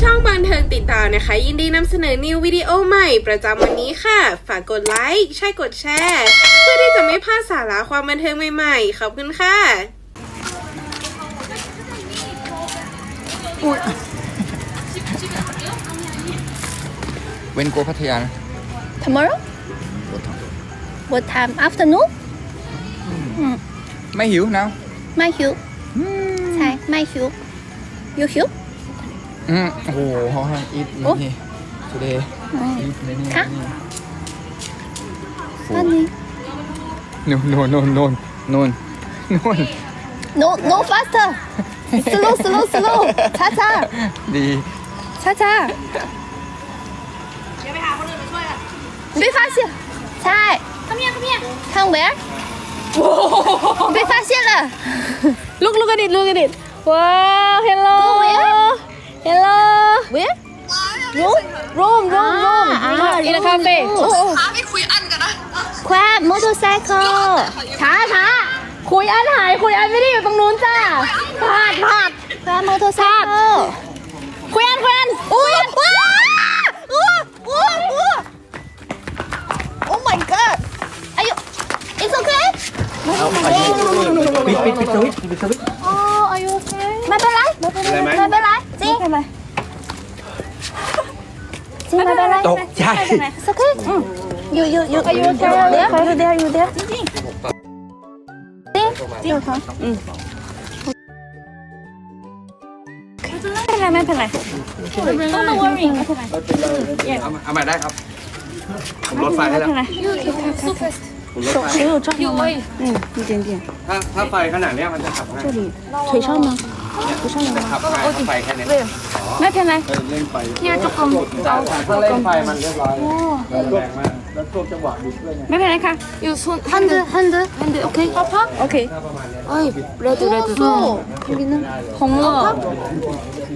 ช่องบันเทิงติดตามนะคะ ยินดีนำเสนอนิววิดีโอใหม่ประจำวันนี้ค่ะ ฝากกดไลค์ใช่กดแชร์ เพื่อที่จะไม่พลาดสาระความบันเทิงใหม่ๆ ขอบคุณค่ะเว้นโกพัทยานะ Tomorrow? What time? Afternoon? ไม่หิวนะ ไม่หิวใช่ไม่หิวยูหิวอืมโอ้โหเขาห้อีดนี่ทูเดย์ค่ะอันนี้โน่นโน่นโน่นโน่นโน่นโน่น no no faster slow slow slow ช้าช้าดีช้าช้าเดี๋ยวไปหาคนอื่นมาช่วยกันม่ฟาสิใช่ come here come here come where 被发现了 Look, look at it, look at it. Wow, hello. Go where? Hello. where Room, room, room, room. Ah, In a room, cafe. room. โอ้โอ้ ควา motorcycle ช้าช้าคุยอันหาย คุยอันไม่ได้อยู่ตรงนู้นจ้าพลาดพลาด ควา motorcycle คุยอันคุยอัน อู้ว้าอู้อู้อู้ Oh my god อายุ It's okay ปิดปิดปิดสวิตช์ปิดสวิตช์ Oh are you okay ไม่เป็นไรไม่เป็นไรไม่เป็นไรจริงไม่เป็นไรจริงไม่เป็นไร ตกใจ It's okay อืม you you you are you okay there you there you there จริงจริงจริงค่ะอืมไม่เป็นไรไม่เป็นไรต้อง worry ไม่เป็นไรเอามาเอามาได้ครับ ผมลดไฟให้แล้วผม ลดไฟ อยู่เว้ย ถ้าถ้าไฟขนาดเนี้ยมันจะขับง่าย 腿上吗 จะขับง่ายถ้าไฟแค่เนี้ย ไม่เป็นไร เออเล่นไฟ พี่จะคง ถ้าถ้าเล่นไฟมันเรียบร้อยแล้วแรงมากแล้วช่วงจังหวะบิดด้วยไง ไม่เป็นไรค่ะ อยู่손 hand hand hand 오케이 아파 오케이 어이 레드 레드 여기는 홍어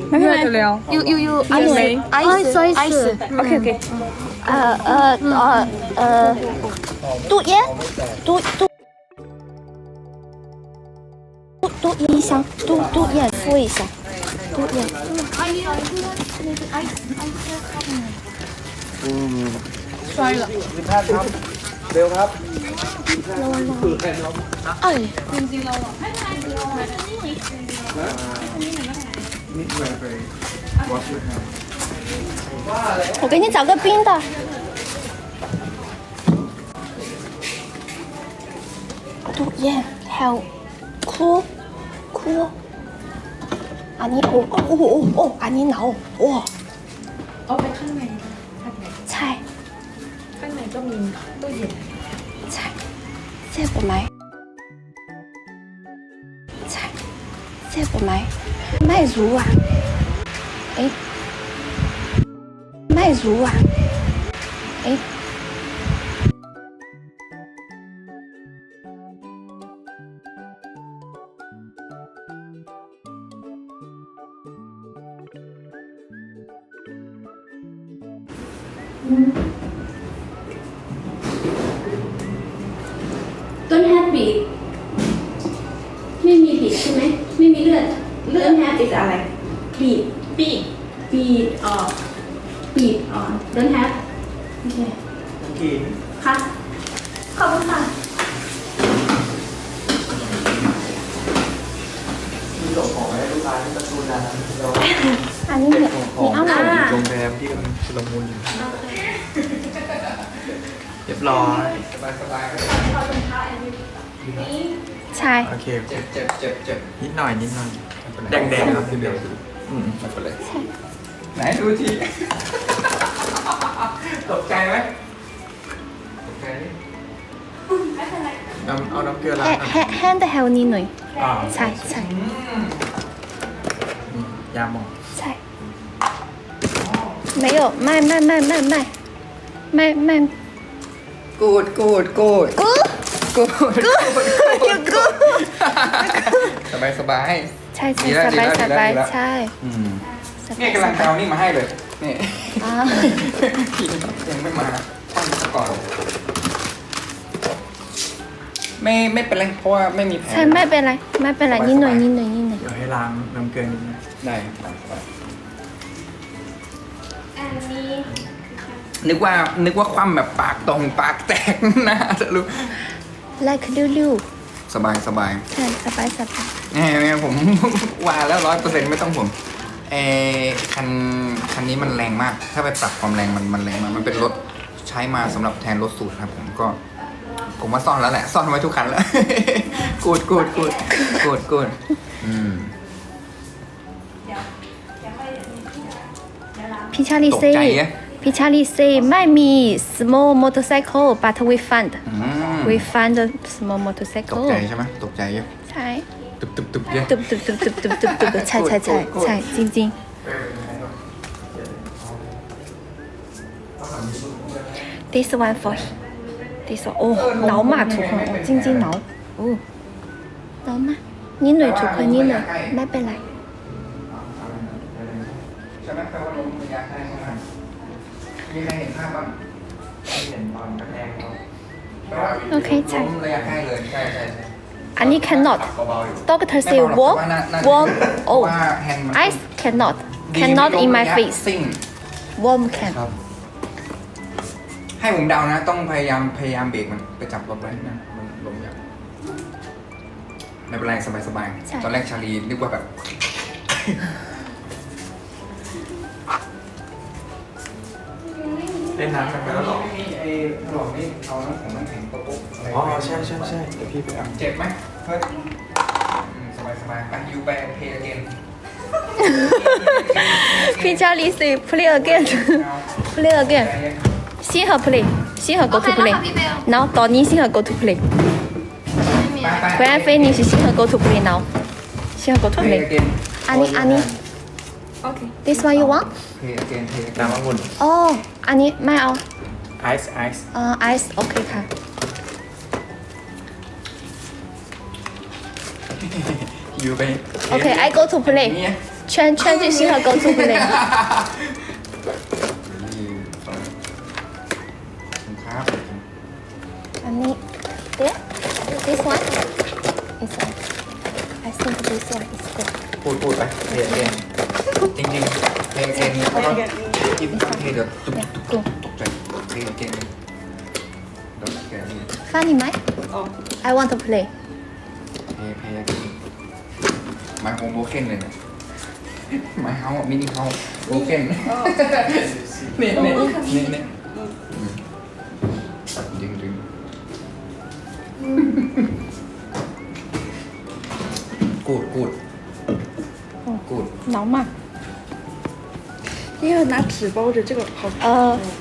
ไม่เป็นไรแล้วยูยูยูไอซ์ไอซ์ไอซ์โอเคโอเค 呃呃呃呃， 读烟，读读读读音箱，读读烟，敷一下，读烟。 สิบห้าครับเร็วครับ 我给你找个冰的。 또, yeah, how cool, cool. 아니, 오, 오, 오, 오, 아니, 나오, 오. เอาไปข้างในข้างใน 잘, ข้างในก็มีตู้เย็น 잘, 새해 복 많이. 잘, 새해 복 많이. 마이 루 아. 에이. 마이 루 아. 에이. ไม่รู้อะเอ๊ะต้นแฮปบีดไม่มีบีดใช่ไหมไม่มีเลือดเลือดแฮปบีดอะไรบีดบีดบีดออกบีดออกต้นแฮปโอเคกินค่ะขอบคุณค่ะมีส่งของให้ลูกค้าที่ประตูน้ำเราอันนี้เนี่ยส่งของเอาหน่อย โรงแรมที่กำลังชุลมุนอยู่ เรียบร้อย สบายสบายใช่ โอเค เจ็บเจ็บเจ็บเจ็บนิดหน่อยนิดหน่อย แดงแดงครับที่เดียวอืมไม่เป็นไรไหนดูทีตกใจไหมตกใจดิน้ำเอาน้ำเกลือล้างแฮก่อนแฮแฮนด์เฮลนี่หน่อยอ่าใช่ใช่นี่ยาหมองใช่没有ไม่ไม่ไม่ไม่ไม่ ไม่ไม่กูดกูดกูดกูกูดกูกูสบายสบายใช่ใช่ดีแล้วสบายดีสแล้วบายดีแล้วใช่อืมสเนี่บายยกำลังสจะบายเอานี่มาให้เลยนี่อ่าพี่ยังไม่มาช่างซะก่อนไม่ไม่เป็นไรเพราะว่าไม่มีแผลใช่ไม่เป็นไรไม่เป็นไรนิดหน่อยนิดหน่อยนิดหน่อยเดี๋ยวให้ล้างน้ำเกลือนิดนึงได้นึ กว่านึกว่าคว่ำแบบปากตรงปากแตกนะจะรู้ like ดูดูสบายสบายใช่สบายสบายแหมผมว่าแล้วร้อยเปอร์เซ็นต์ไม่ต้องผมเออคันคันนี้มันแรงมาก ถ้าไปปรับความแรงมันมันแรงมากมันเป็นรถใช้มาสำหรับแทนรถสูตรครับ ผมก็ ผมว่าซ่อนแล้วแหละ ซ่อนไว้ทุกคันแล้ว กูดกูดกูดกูดกูดอืมพี่ชาลีตก say ใจอะ พี่ชาลี say ไม่มี small motorcycle but we find อืม we find a small ตก motorcycle ใจใช่ไหมตกใจเยอะใช่ตุบตุบตุบเยอะตุบตุบตุบตุบตุบตุบตุบใช่ใช่ใช่ใช่จริงจริงๆ this one for this one โอ้หนาวมากทุกคนจริงจริงๆหนาวโอ้หนาวมากนิดหน่อยทุกคนนิดหน่อยไม่เป็นไร ใช่ไหมแปลว่าลมระยะใกล้เข้ามามี ใครเห็นภาพบ้างเห็นตอนกระแทกเขาแปลว่าโอเคใช่ลมระยะใกล้เลยใช่ใช่ใช่อันนี้ cannot เบาๆอยู่ doctor ไม่ say เบาหรอก warm ว่าน่าน่าจะ warm เพราะ oh ว่าแฮนด์มัน ice cannot ดี cannot ไม่ in ล my ระยะ face ซิ่ง warm can ครับ ให้ผมเดานะ ต้องพยายามพยายามเบรกมันไปจับรถไว้นะมันลมอย่างไม่เป็นไรสบายสบายๆใช่ ตอนแรกชาลีนึกว่าแบบ เล่นน้ำกันไปแล้วเหรอไมีไอ้หลอดนี่เอาน้ำแข็งนัำแข็งประบอะไรอ๋อใช่ใช่ใช่เดี๋ยวพี่ไปอะเจ็บไหมเฮ้ยสบายสบายไปยูไปเพลเกมพี่ชาลีซีเพลย์เกมเพลย์เกมซีเหรอเพลย์ซีเหรอ go to play now ตอนนี้ซีเหรอ go to play แฟนเฟนนี่ซีเหรอ go to play now ซีเหรอ go to play อันนี้อันนี้ Okay. This one you want? Okay, again, pay again. I need my ice ice Uh, ice โอเคค่ะ อยู่ไป Okay, I go to play. เนี่ย Change change ชื่อ go to play. this this one is I think this one is good. จริงๆเพย์เกนเขาก็ยิ้มตั้งเพย์เดี๋ยวตุ๊บตุ๊บตกใจเพย์เกนเดี๋ยวแกนี่ funny ไหม I want to play เพย์เพย์เกนไม้โฮมโบเคนเลยนะไม้เฮามินิเฮาโบเคนเนี่ยเนี่นี่นี่ดึงดึงกูดกูด กูด หนาวมาก 因为拿纸包着这个好。呃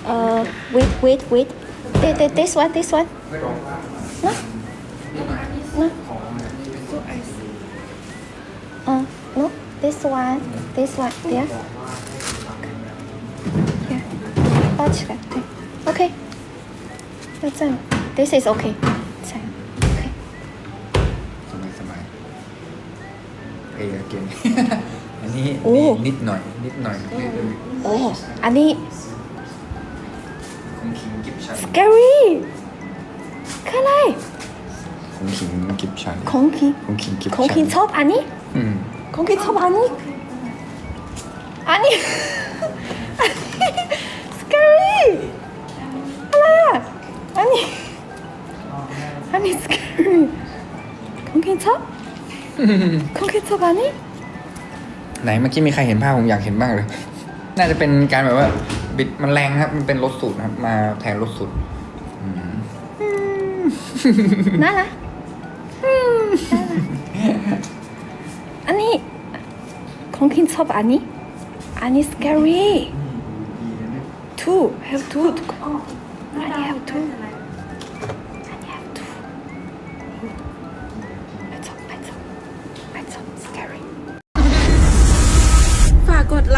呃，wait wait wait，对对，this one this one， ไม่ร้องนะ นะ นะ ของ 嗯，no this one this one there，here，包起来，对，OK，要这样，this is OK，这样，OK， สบายสบายเพย์เกน อันนี้โอ้ มีนิดหน่อย นิดหน่อยนิดหน่อยโอ้อันนี้ ของขิงกิบชัน scary คืออะไรของขิงกิบชัน ของคิงของขิงกิบชันของคิงชอบอันนี้ อืม 거기 참 아니? 아니. 아니. 스카리. 하나야. 아니. 아니 스카리. 거기 참? 거기 참 아니? ไหนเมื่อกี้มีใครเห็นภาพผมอยากเห็นบ้างเลย น่าจะเป็นการแบบว่า บิดมันแรงครับ มันเป็นรถสูตรนะครับมาแทนรถสูตรอืมน่ารักอืมน่ารักอันนี้空气 top อันนี้อันนี้ scary two have two